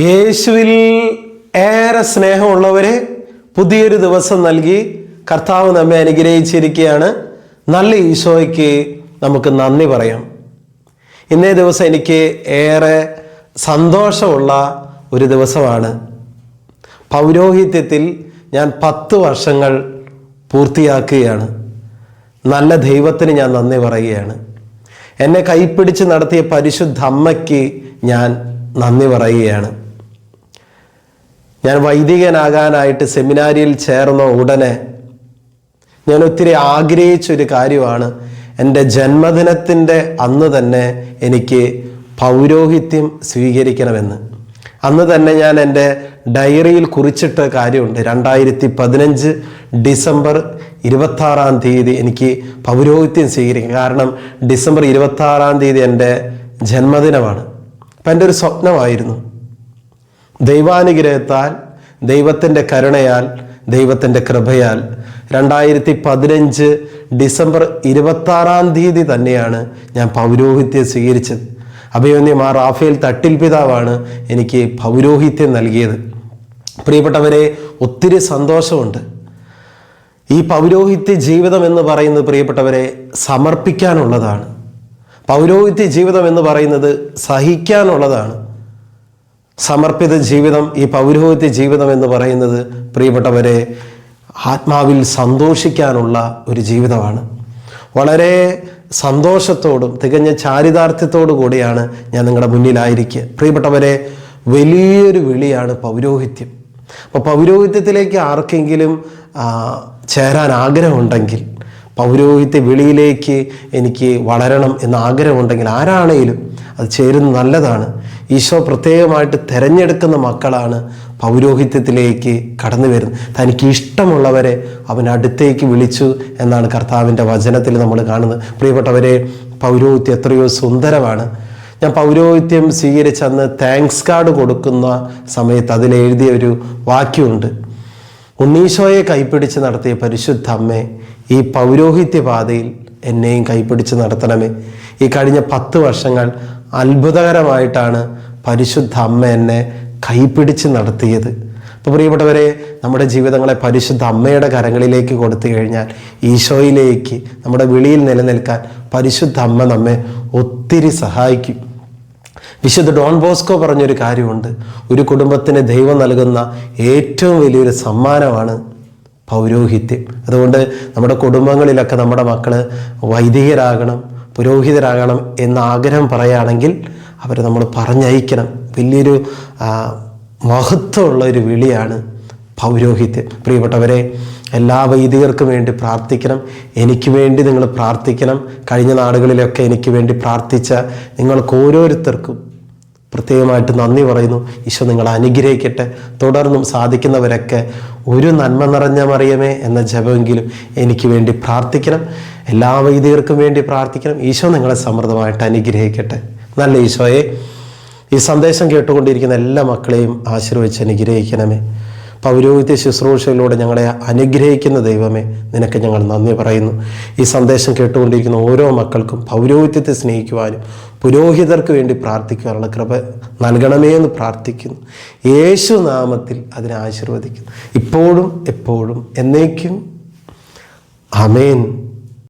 യേശുവിൽ ഏറെ സ്നേഹമുള്ളവരെ പുതിയൊരു ദിവസം നൽകി കർത്താവ് നമ്മെ അനുഗ്രഹിച്ചിരിക്കുകയാണ്. നല്ല ഈശോയ്ക്ക് നമുക്ക് നന്ദി പറയാം. ഇന്നേ ദിവസം എനിക്ക് ഏറെ സന്തോഷമുള്ള ഒരു ദിവസമാണ്. പൗരോഹിത്യത്തിൽ ഞാൻ പത്ത് വർഷങ്ങൾ പൂർത്തിയാക്കുകയാണ്. നല്ല ദൈവത്തിന് ഞാൻ നന്ദി പറയുകയാണ്. എന്നെ കൈപ്പിടിച്ച് നടത്തിയ പരിശുദ്ധ അമ്മയ്ക്ക് ഞാൻ നന്ദി പറയുകയാണ്. ഞാൻ വൈദികനാകാനായിട്ട് സെമിനാരിയിൽ ചേർന്ന ഉടനെ ഞാൻ ഒത്തിരി ആഗ്രഹിച്ചൊരു കാര്യമാണ്. എന്റെ ജന്മദിനത്തിന്റെ അന്ന് തന്നെ എനിക്ക് പൗരോഹിത്യം സ്വീകരിക്കണമെന്ന്. അന്ന് തന്നെ ഞാൻ എന്റെ ഡയറിയിൽ കുറിച്ചിട്ട കാര്യമുണ്ട്. രണ്ടായിരത്തി പതിനഞ്ച് ഡിസംബർ ഇരുപത്താറാം തീയതി എനിക്ക് പൗരോഹിത്യം സ്വീകരിക്കും കാരണം ഡിസംബർ ഇരുപത്താറാം തീയതി എന്റെ ജന്മദിനമാണ്. അപ്പം എന്റെ ഒരു സ്വപ്നമായിരുന്നു. ദൈവാനുഗ്രഹത്താൽ ദൈവത്തിന്റെ കരുണയാൽ ദൈവത്തിന്റെ കൃപയാൽ രണ്ടായിരത്തി പതിനഞ്ച് ഡിസംബർ ഇരുപത്താറാം തീയതി തന്നെയാണ് ഞാൻ പൗരോഹിത്യം സ്വീകരിച്ചത്. അഭിമന്യ ആ റാഫേൽ തട്ടിൽ പിതാവാണ് എനിക്ക് പൗരോഹിത്യം നൽകിയത്. പ്രിയപ്പെട്ടവരെ ഒത്തിരി സന്തോഷമുണ്ട്. ഈ പൗരോഹിത്യ ജീവിതം എന്ന് പറയുന്നത് പ്രിയപ്പെട്ടവരെ സമർപ്പിക്കാനുള്ളതാണ്. പൗരോഹിത്യ ജീവിതം എന്ന് പറയുന്നത് സഹിക്കാനുള്ളതാണ്. സമർപ്പിത ജീവിതം ഈ പൗരോഹിത്യ ജീവിതം എന്ന് പറയുന്നത് പ്രിയപ്പെട്ടവരെ ആത്മാവിൽ സന്തോഷിക്കാനുള്ള ഒരു ജീവിതമാണ്. വളരെ സന്തോഷത്തോടും തികഞ്ഞ ചാരിതാർത്ഥ്യത്തോടു കൂടിയാണ് ഞാൻ നിങ്ങളുടെ മുന്നിലായിരിക്കുക പ്രിയപ്പെട്ടവരെ വലിയൊരു വിളിയാണ് പൗരോഹിത്യം. അപ്പോൾ പൗരോഹിത്യത്തിലേക്ക് ആർക്കെങ്കിലും ചേരാൻ ആഗ്രഹമുണ്ടെങ്കിൽ പൗരോഹിത്യ വിളിയിലേക്ക് എനിക്ക് വളരണം എന്ന ആഗ്രഹമുണ്ടെങ്കിൽ ആരാണേലും അത് ചേരുന്ന നല്ലതാണ്. ഈശോ പ്രത്യേകമായിട്ട് തിരഞ്ഞെടുക്കുന്ന മക്കളാണ് പൗരോഹിത്യത്തിലേക്ക് കടന്നു വരുന്നത്. തനിക്ക് ഇഷ്ടമുള്ളവരെ അവൻ അടുത്തേക്ക് വിളിച്ചു എന്നാണ് കർത്താവിന്റെ വചനത്തിൽ നമ്മൾ കാണുന്നത്. പ്രിയപ്പെട്ടവരെ പൗരോഹിത്യം എത്രയോ സുന്ദരമാണ്. ഞാൻ പൗരോഹിത്യം സ്വീകരിച്ചന്ന് താങ്ക്സ് കാർഡ് കൊടുക്കുന്ന സമയത്ത് അതിലെഴുതിയ ഒരു വാക്യമുണ്ട്. ഉണ്ണീശോയെ കൈപ്പിടിച്ച് നടത്തിയ പരിശുദ്ധ അമ്മേ ഈ പൗരോഹിത്യ പാതയിൽ എന്നെയും കൈപിടിച്ച് നടത്തണമേ. ഈ കഴിഞ്ഞ പത്ത് വർഷങ്ങൾ അത്ഭുതകരമായിട്ടാണ് പരിശുദ്ധ അമ്മ എന്നെ കൈപിടിച്ച് നടത്തിയത്. അപ്പോൾ പ്രിയപ്പെട്ടവരെ നമ്മുടെ ജീവിതങ്ങളെ പരിശുദ്ധ അമ്മയുടെ കരങ്ങളിലേക്ക് കൊടുത്തു കഴിഞ്ഞാൽ ഈശോയിലേക്ക് നമ്മുടെ വിളിയിൽ നിലനിൽക്കാൻ പരിശുദ്ധ അമ്മ നമ്മെ ഒത്തിരി സഹായിക്കും. വിശുദ്ധ ഡോൺ ബോസ്കോ പറഞ്ഞൊരു കാര്യമുണ്ട്. ഒരു കുടുംബത്തിന് ദൈവം നൽകുന്ന ഏറ്റവും വലിയൊരു സമ്മാനമാണ് പൗരോഹിത്യം. അതുകൊണ്ട് നമ്മുടെ കുടുംബങ്ങളിലൊക്കെ നമ്മുടെ മക്കൾ വൈദികരാകണം പുരോഹിതരാകണം എന്ന ആഗ്രഹം പറയുകയാണെങ്കിൽ അവരെ നമ്മൾ പറഞ്ഞയക്കണം. വലിയൊരു മഹത്വമുള്ള ഒരു വിളിയാണ് പൗരോഹിത്യം. പ്രിയപ്പെട്ടവരെ എല്ലാ വൈദികർക്കും വേണ്ടി പ്രാർത്ഥിക്കണം. എനിക്ക് വേണ്ടി നിങ്ങൾ പ്രാർത്ഥിക്കണം. കഴിഞ്ഞ നാടുകളിലൊക്കെ എനിക്ക് വേണ്ടി പ്രാർത്ഥിച്ച നിങ്ങൾക്ക് ഓരോരുത്തർക്കും പ്രത്യേകമായിട്ട് നന്ദി പറയുന്നു. ഈശോ നിങ്ങൾ അനുഗ്രഹിക്കട്ടെ. തുടർന്നും സാധിക്കുന്നവരൊക്കെ ഒരു നന്മ നിറഞ്ഞ മറിയമേ എന്ന ജപമെങ്കിലും എനിക്ക് വേണ്ടി പ്രാർത്ഥിക്കണം. എല്ലാ വൈദികർക്കും വേണ്ടി പ്രാർത്ഥിക്കണം. ഈശോ നിങ്ങളെ സമൃദ്ധമായിട്ട് അനുഗ്രഹിക്കട്ടെ. നല്ല ഈശോയെ ഈ സന്ദേശം കേട്ടുകൊണ്ടിരിക്കുന്ന എല്ലാ മക്കളെയും ആശീർവദിച്ച് അനുഗ്രഹിക്കണമേ. പൗരോഹിത്യ ശുശ്രൂഷയിലൂടെ ഞങ്ങളെ അനുഗ്രഹിക്കുന്ന ദൈവമേ നിനക്ക് ഞങ്ങൾ നന്ദി പറയുന്നു. ഈ സന്ദേശം കേട്ടുകൊണ്ടിരിക്കുന്ന ഓരോ മക്കൾക്കും പൗരോഹിത്യത്തെ സ്നേഹിക്കുവാനും പുരോഹിതർക്ക് വേണ്ടി പ്രാർത്ഥിക്കുവാനുള്ള കൃപ നൽകണമേ എന്ന് പ്രാർത്ഥിക്കുന്നു. യേശു നാമത്തിൽ അതിനെ ആശീർവദിക്കുന്നു. ഇപ്പോഴും എപ്പോഴും എന്നേക്കും. അമേൻ